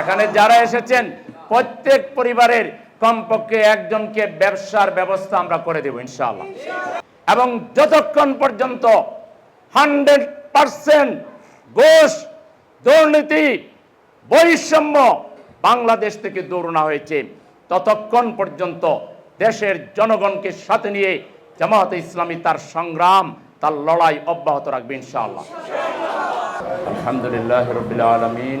এখানে যারা এসেছেন, প্রত্যেক পরিবারের কমপক্ষে একজনকে ব্যবসার ব্যবস্থা আমরা করে দেব, ইনশাআল্লাহ। এবং যতক্ষণ পর্যন্ত হান্ড্রেড পার্সেন্ট ঘোষ দুর্নীতি, বৈষম্য বাংলাদেশ থেকে দূর না হয়েছে, ততক্ষণ পর্যন্ত দেশের জনগণকে সাথে নিয়ে জামায়াতে ইসলামী তার সংগ্রাম, তার লড়াই অব্যাহত রাখবে, ইনশাআল্লাহ। আলহামদুলিল্লাহ রবিল আলমিন।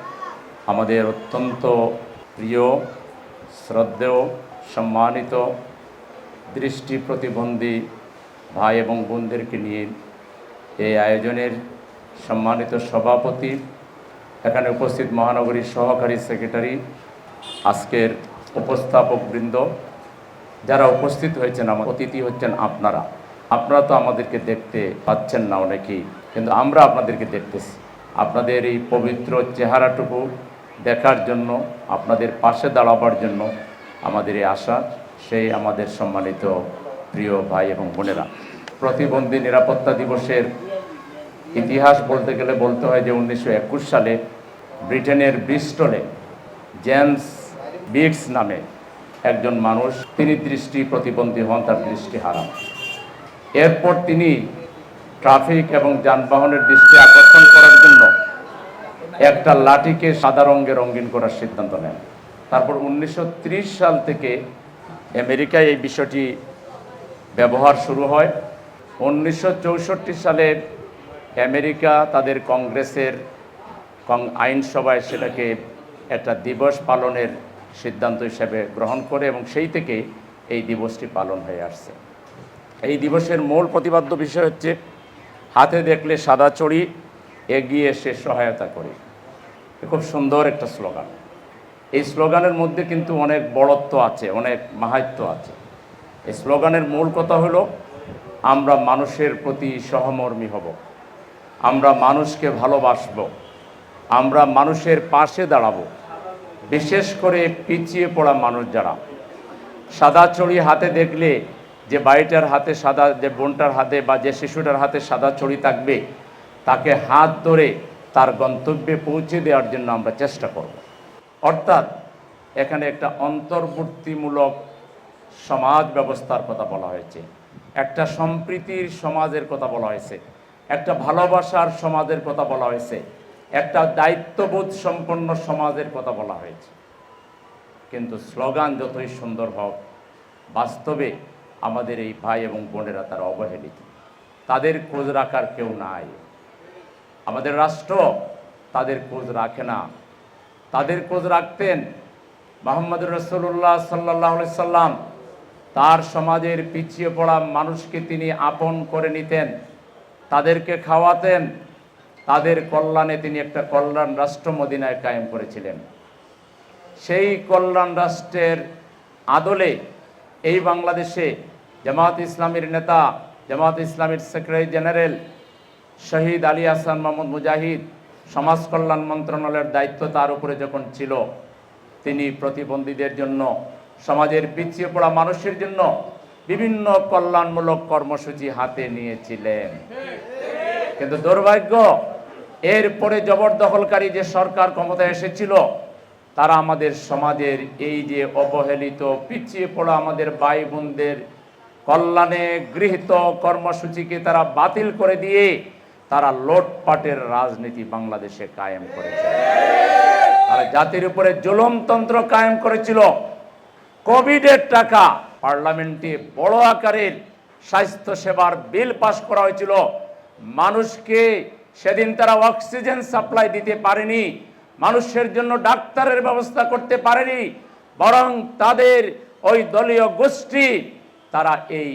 আমাদের অত্যন্ত প্রিয়, শ্রদ্ধেয়, সম্মানিত দৃষ্টি প্রতিবন্ধী ভাই এবং বোনদেরকে নিয়ে এই আয়োজনের সম্মানিত সভাপতি, এখানে উপস্থিত মহানগরীর সহকারী সেক্রেটারি, আজকের উপস্থাপকবৃন্দ, যারা উপস্থিত হয়েছেন, আমার অতিথি হচ্ছেন আপনারা। আপনারা তো আমাদেরকে দেখতে পাচ্ছেন না অনেকেই, কিন্তু আমরা আপনাদেরকে দেখতেছি। আপনাদের এই পবিত্র চেহারাটুকু দেখার জন্য, আপনাদের পাশে দাঁড়াবার জন্য আমাদের এই আশা, সেই আমাদের সম্মানিত প্রিয় ভাই এবং বোনেরা। প্রতিবন্ধী নিরাপত্তা দিবসের ইতিহাস বলতে গেলে বলতে হয় যে উনিশশো একুশ সালে ব্রিটেনের ব্রিস্টলে জেমস বিগস নামে একজন মানুষ, তিনি দৃষ্টি প্রতিবন্ধী হন, তার দৃষ্টি হারান। এরপর তিনি ট্রাফিক এবং যানবাহনের দৃষ্টি আকর্ষণ করার জন্য একটা লাঠিকে সাদা রঙে রঙিন করার সিদ্ধান্ত নেন। তারপর উনিশশো ত্রিশ সাল থেকে আমেরিকায় এই বিষয়টি ব্যবহার শুরু হয়। উনিশশো চৌষট্টি সালে আমেরিকা তাদের কংগ্রেসের আইনসভায় সেটাকে একটা দিবস পালনের সিদ্ধান্ত হিসেবে গ্রহণ করে এবং সেই থেকে এই দিবসটি পালন হয়ে আসছে। এই দিবসের মূল প্রতিপাদ্য বিষয় হচ্ছে, হাতে দেখলে সাদা চড়ি, এগিয়ে এসে সহায়তা করি। খুব সুন্দর একটা স্লোগান। এই স্লোগানের মধ্যে কিন্তু অনেক বড়ত্ব আছে, অনেক মাহাত্য আছে। এই স্লোগানের মূল কথা হলো, আমরা মানুষের প্রতি সহমর্মী হব। আমরা মানুষকে ভালোবাসব। আমরা মানুষের পাশে দাঁড়াবো। বিশেষ করে পিছিয়ে পড়া মানুষ যারা। সাদা চড়ি হাতে দেখলে যে বাড়িটার হাতে সাদা, যে বোনটার হাতে বা যে শিশুটার হাতে সাদা চড়ি থাকবে, তাকে হাত ধরে তার গন্তব্যে পৌঁছে দেওয়ার জন্য আমরা চেষ্টা করব। অর্থাৎ এখানে একটা অন্তর্বর্তীমূলক সমাজ ব্যবস্থার কথা বলা হয়েছে। একটা সম্প্রীতির সমাজের কথা বলা হয়েছে। একটা ভালোবাসার সমাজের কথা বলা হয়েছে। একটা দায়িত্ববোধ সম্পন্ন সমাজের কথা বলা হয়েছে। কিন্তু স্লোগান যতই সুন্দর হোক, বাস্তবে আমাদের এই ভাই এবং বোনেরা তারা অবহেলিত। তাদের খোঁজ রাখার কেউ নাই। আমাদের রাষ্ট্র তাদের খোঁজ রাখে না। তাদের খোঁজ রাখতেন মোহাম্মদ রসুল্লাহ সাল্লাহ সাল্লাম। তার সমাজের পিছিয়ে পড়া মানুষকে তিনি আপন করে নিতেন, তাদেরকে খাওয়াতেন, তাদের কল্যাণে তিনি একটা কল্যাণ রাষ্ট্র মদিনায় কায়েম করেছিলেন। সেই কল্যাণ রাষ্ট্রের আদলে এই বাংলাদেশে জামাত ইসলামীর নেতা জামাত ইসলামীর সেক্রেটারি জেনারেল শহীদ আলী হাসান মোহাম্মদ মুজাহিদ সমাজ কল্যাণ মন্ত্রণালয়ের দায়িত্ব তার উপরে যখন ছিল, তিনি প্রতিবন্ধীদের জন্য, সমাজের পিছিয়ে পড়া মানুষের জন্য বিভিন্ন কল্যাণমূলক কর্মসূচি হাতে নিয়েছিলেন। কিন্তু দুর্ভাগ্য এরপরে জবরদখলকারী যে সরকার ক্ষমতায় এসেছিল, তারা আমাদের সমাজের এই যে অবহেলিত, পিছিয়ে পড়া আমাদের ভাই বোনদের কল্যাণে গৃহীত কর্মসূচিকে তারা বাতিল করে দিয়ে তারা লোটপাটের রাজনীতি বাংলাদেশে কায়েম করেছে। তারা জাতির উপরে জুলমতন্ত্র কায়েম করেছিল। কোভিডের টাকা পার্লামেন্টে বড় আকারের স্বাস্থ্য সেবার বিল পাস করা হয়েছিল। মানুষকে সেদিন তারা অক্সিজেন সাপ্লাই দিতে পারেনি। মানুষের জন্য ডাক্তারের ব্যবস্থা করতে পারেনি। বরং তাদের ওই দলীয় গোষ্ঠী, তারা এই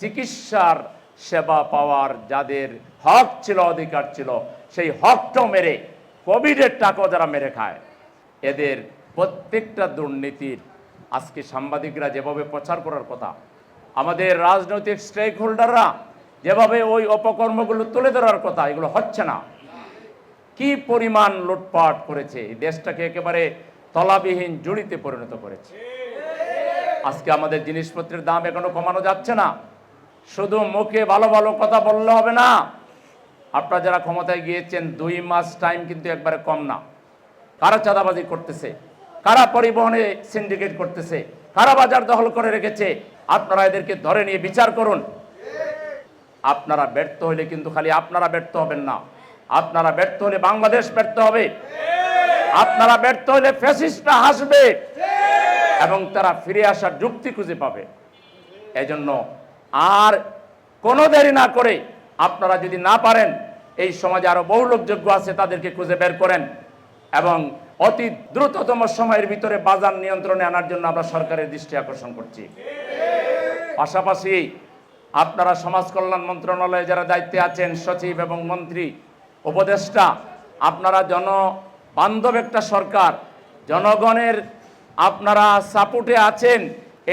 চিকিৎসার সেবা পাওয়ার যাদের হক ছিল, অধিকার ছিল, সেই হকটাও মেরে, কোভিডের টাকাও যারা মেরে খায়, এদের প্রত্যেকটা দুর্নীতির, আজকে সাংবাদিকরা যেভাবে প্রচার করার কথা, আমাদের রাজনৈতিক স্টেক হোল্ডাররা যেভাবে ওই অপকর্মগুলো তুলে ধরার কথা, এগুলো হচ্ছে না। কি পরিমাণ লুটপাট করেছে, এই দেশটাকে একেবারে তলাবিহীন জুড়িতে পরিণত করেছে। আজকে আমাদের জিনিসপত্রের দাম এখনও কমানো যাচ্ছে না। শুধু মুখে ভালো ভালো কথা বললে হবে না। আপনারা যারা ক্ষমতায় গিয়েছেন, দুই মাস টাইম কিন্তু একবারে কম না। কারা চাঁদাবাজি করতেছে? কারা পরিবহনে সিন্ডিকেট করতেছে? কারা বাজার দখল করে রেখেছে? আপনারা এদেরকে ধরে নিয়ে বিচার করুন। আপনারা ব্যর্থ হলে কিন্তু খালি আপনারা ব্যর্থ হবেন না। আপনারা ব্যর্থ হলে বাংলাদেশ ব্যর্থ হবে। আপনারা ব্যর্থ হলে ফ্যাসিস্টরা হাসবে। এবং তারা ফিরে আসার যুক্তি খুঁজে পাবে। এজন্য আর কোনো দেরি না করে আপনারা যদি না পারেন, এই সমাজে আরও বহু লোকযোগ্য আছে তাদেরকে খুঁজে বের করেন এবং অতি দ্রুততম সময়ের ভিতরে বাজার নিয়ন্ত্রণে আনার জন্য আমরা সরকারের দৃষ্টি আকর্ষণ করছি। পাশাপাশি আপনারা সমাজ কল্যাণ মন্ত্রণালয়ে যারা দায়িত্বে আছেন, সচিব এবং মন্ত্রী, উপদেষ্টা, আপনারা জন বান্ধব একটা সরকার, জনগণের আপনারা সাপোর্টে আছেন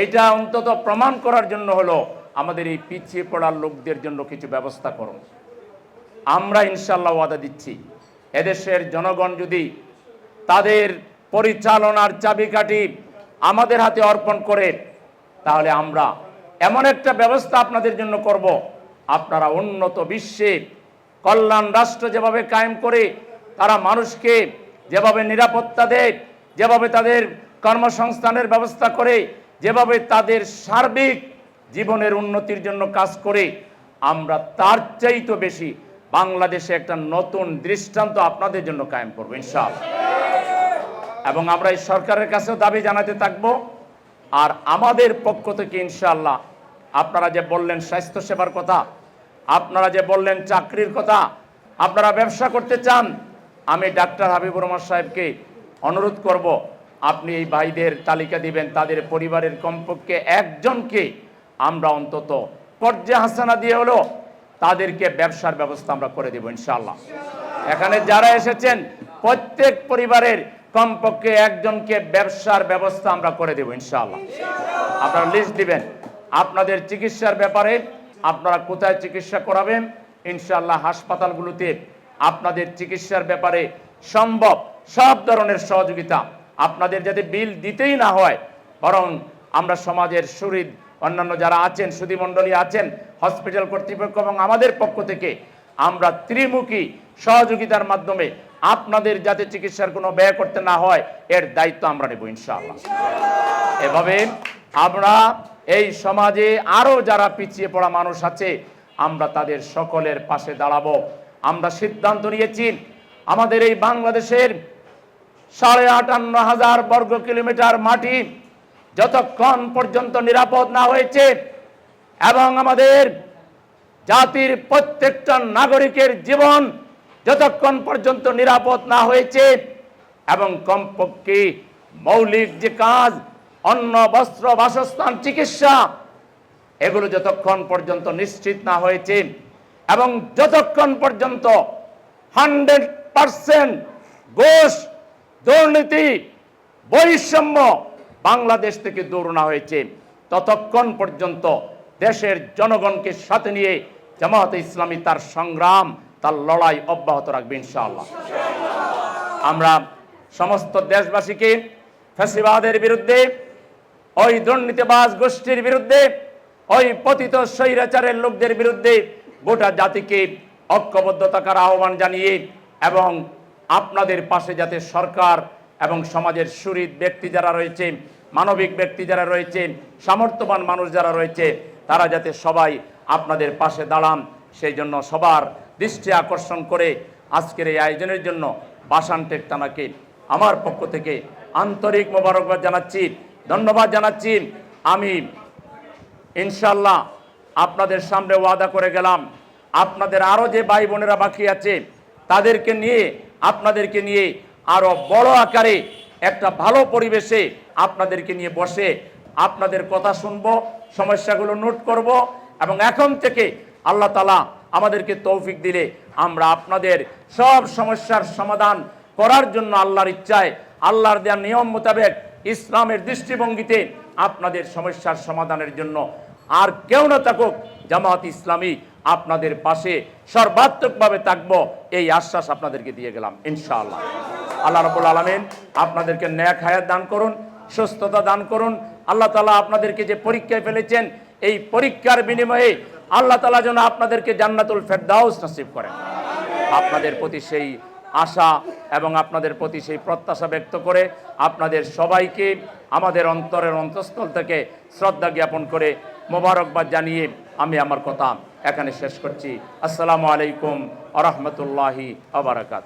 এটা অন্তত প্রমাণ করার জন্য হলো আমাদের এই পিছিয়ে পড়ার লোকদের জন্য কিছু ব্যবস্থা করুন। আমরা ইনশাল্লাহ ওয়াদা দিচ্ছি, এদেশের জনগণ যদি তাদের পরিচালনার চাবিকাঠি আমাদের হাতে অর্পণ করে, তাহলে আমরা এমন একটা ব্যবস্থা আপনাদের জন্য করব। আপনারা উন্নত বিশ্বে কল্যাণ রাষ্ট্র যেভাবে কায়েম করে তারা মানুষকে যেভাবে নিরাপত্তা দেয়, যেভাবে তাদের কর্মসংস্থানের ব্যবস্থা করে, যেভাবে তাদের সার্বিক জীবনের উন্নতির জন্য কাজ করে আমরা তার চাইতে বেশি বাংলাদেশে একটা নতুন দৃষ্টান্ত আপনাদের জন্য কায়েম করব, ইনশাআল্লাহ। এবং আমরা এই সরকারের কাছেও দাবি জানাতে থাকব। আর আমাদের পক্ষ থেকে ইনশাল্লাহ আপনারা যে বললেন স্বাস্থ্য সেবার কথা, আপনারা যে বললেন চাকরির কথা, আপনারা ব্যবসা করতে চান, আমি ডাক্তার হাবিবুর রহমান সাহেবকে অনুরোধ করব, আপনি এই ভাইদের তালিকা দিবেন, তাদের পরিবারের কমপক্ষে একজনকে আমরা অন্তত পর্যায় হাসানা দিয়ে হলো তাদেরকে ব্যবসার ব্যবস্থা আমরা করে দেব, ইনশাআল্লাহ। এখানে যারা এসেছেন, প্রত্যেক পরিবারের কমপক্ষে একজনকে ব্যবসার ব্যবস্থা আমরা করে দেব, ইনশাআল্লাহ। আপনারা লিস্ট দিবেন। আপনাদের চিকিৎসার ব্যাপারে আপনারা কোথায় চিকিৎসা করাবেন ইনশাল্লাহ হাসপাতালগুলোতে আপনাদের চিকিৎসার ব্যাপারে সম্ভব সব ধরনের সহযোগিতা আপনাদের যাতে বিল দিতেই না হয়, বরং আমরা সমাজের সুরিদ অন্যান্য যারা আছেন, সুধীমণ্ডলী আছেন হসপিটাল কর্তৃপক্ষ এবং আমাদের পক্ষ থেকে আমরা ত্রিমুখী সহযোগিতার মাধ্যমে আপনাদের যাতে চিকিৎসার কোনো ব্যয় করতে না হয়, এর দায়িত্ব আমরা নেব ইনশাআল্লাহ। এভাবে আমরা এই সমাজে আরও যারা পিছিয়ে পড়া মানুষ আছে, আমরা তাদের সকলের পাশে দাঁড়াবো। আমরা সিদ্ধান্ত নিয়েছি, আমাদের এই বাংলাদেশের সাড়ে আটান্ন হাজার বর্গ কিলোমিটার মাটি যতক্ষণ পর্যন্ত নিরাপদ না হয়েছে এবং আমাদের জাতির প্রত্যেকটা নাগরিকের জীবন যতক্ষণ পর্যন্ত নিরাপদ না হয়েছে এবং কমপক্ষে মৌলিক যে কাজ, অন্ন, বস্ত্র, বাসস্থান, চিকিৎসা, এগুলো যতক্ষণ পর্যন্ত নিশ্চিত না হয়েছে এবং যতক্ষণ পর্যন্ত হান্ড্রেড পারসেন্ট ঘোষ দুর্নীতি, বৈষম্য বাংলাদেশ থেকে দূর না হয়েছে। ততক্ষণ পর্যন্ত দেশের জনগণকে সাথে নিয়ে জামায়াতে ইসলামী তার সংগ্রাম, তার লড়াই অব্যাহত রাখবে ইনশাআল্লাহ। আমরা সমস্ত দেশবাসীকে ফ্যাসিবাদের বিরুদ্ধে, ওই দুর্নীতিবাজ গোষ্ঠীর বিরুদ্ধে, ওই পতিত স্বৈরাচারের লোকদের বিরুদ্ধে গোটা জাতিকে ঐক্যবদ্ধ থাকার আহ্বান জানিয়ে এবং আপনাদের পাশে যাতে সরকার এবং সমাজের সুরিদ ব্যক্তি যারা রয়েছে, মানবিক ব্যক্তি যারা রয়েছে, সামর্থ্যবান মানুষ যারা রয়েছে, তারা যাতে সবাই আপনাদের পাশে দাঁড়ান, সেই জন্য সবার দৃষ্টি আকর্ষণ করে আজকের এই আয়োজনের জন্য বাসান টেক টানাকে আমার পক্ষ থেকে আন্তরিক মোবারকবাদ জানাচ্ছি, ধন্যবাদ জানাচ্ছি। আমি ইনশাল্লাহ আপনাদের সামনে ওয়াদা করে গেলাম, আপনাদের আরও যে ভাই বোনেরা বাকি আছে, তাদেরকে নিয়ে, আপনাদেরকে নিয়ে আরও বড় আকারে একটা ভালো পরিবেশে আপনাদেরকে নিয়ে বসে আপনাদের কথা শুনব, সমস্যাগুলো নোট করব এবং এখন থেকে আল্লাহ তালা আমাদেরকে তৌফিক দিলে আমরা আপনাদের সব সমস্যার সমাধান করার জন্য আল্লাহর ইচ্ছায়, আল্লাহর দেওয়ার নিয়ম মোতাবেক ইসলামের দৃষ্টিভঙ্গিতে আপনাদের সমস্যার সমাধানের জন্য আর কেউ না থাকুক জামাত ইসলামী আপনাদের পাশে সর্বাত্মকভাবে থাকব, এই আশ্বাস আপনাদেরকে দিয়ে গেলাম, ইনশাআল্লাহ। আল্লাহ রবুল আলমিন আপনাদেরকে ন্যাক হায়াত দান করুন, সুস্থতা দান করুন। আল্লাহ তালা আপনাদেরকে যে পরীক্ষায় ফেলেছেন, এই পরীক্ষার বিনিময়ে আল্লাহ তালা যেন আপনাদেরকে জান্নাতুল ফেরদাউস নসিব করেন। আপনাদের প্রতি সেই আশা এবং আপনাদের প্রতি সেই প্রত্যাশা ব্যক্ত করে আপনাদের সবাইকে আমাদের অন্তরের অন্তঃস্থল থেকে শ্রদ্ধা জ্ঞাপন করে মোবারকবাদ জানিয়ে আমি আমার কথা এখানে শেষ করছি। আসসালামু আলাইকুম আ রহমতুল্লাহি আবরাকাত